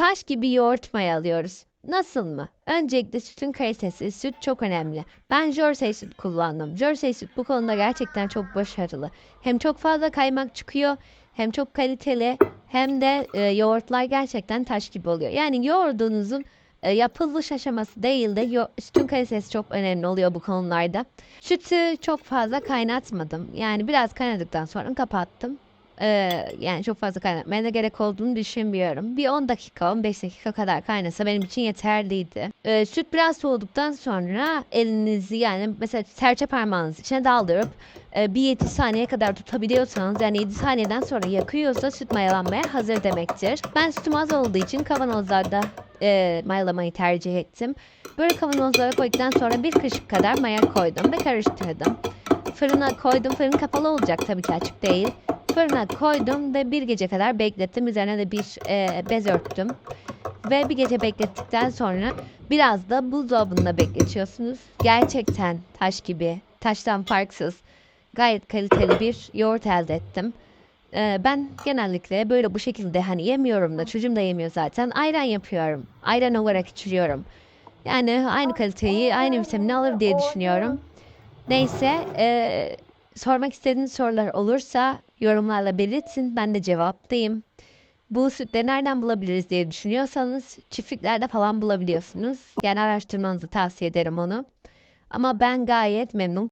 taş gibi yoğurt mayalıyoruz. Nasıl mı? Öncelikle sütün kalitesi, süt çok önemli. Ben Jersey süt kullandım. Jersey süt bu konuda gerçekten çok başarılı. Hem çok fazla kaymak çıkıyor, hem çok kaliteli, hem de e, yoğurtlar gerçekten taş gibi oluyor. Yani yoğurdunuzun e, yapılış aşaması değil de yo- sütün kalitesi çok önemli oluyor bu konularda. Sütü çok fazla kaynatmadım. Yani biraz kaynadıktan sonra kapattım. Ee, yani çok fazla kaynatmaya da gerek olduğunu düşünmüyorum. Bir 10 dakika, 15 dakika kadar kaynasa benim için yeterliydi. Ee, süt biraz soğuduktan sonra elinizi yani mesela serçe parmağınız içine daldırıp e, bir 7 saniye kadar tutabiliyorsanız yani 7 saniyeden sonra yakıyorsa süt mayalanmaya hazır demektir. Ben sütüm az olduğu için kavanozlarda e, mayalamayı tercih ettim. Böyle kavanozlara koyduktan sonra bir kaşık kadar maya koydum ve karıştırdım. Fırına koydum. Fırın kapalı olacak tabii ki açık değil. Fırına koydum ve bir gece kadar beklettim. Üzerine de bir e, bez örttüm. Ve bir gece beklettikten sonra biraz da buzdolabında bekletiyorsunuz. Gerçekten taş gibi, taştan farksız, gayet kaliteli bir yoğurt elde ettim. E, ben genellikle böyle bu şekilde hani yemiyorum da çocuğum da yemiyor zaten. Ayran yapıyorum. Ayran olarak içiriyorum. Yani aynı kaliteyi, aynı vitamini alır diye düşünüyorum. Neyse, e, sormak istediğiniz sorular olursa yorumlarla belirtin. Ben de cevaplayayım. Bu sütleri nereden bulabiliriz diye düşünüyorsanız çiftliklerde falan bulabiliyorsunuz. Yani araştırmanızı tavsiye ederim onu. Ama ben gayet memnun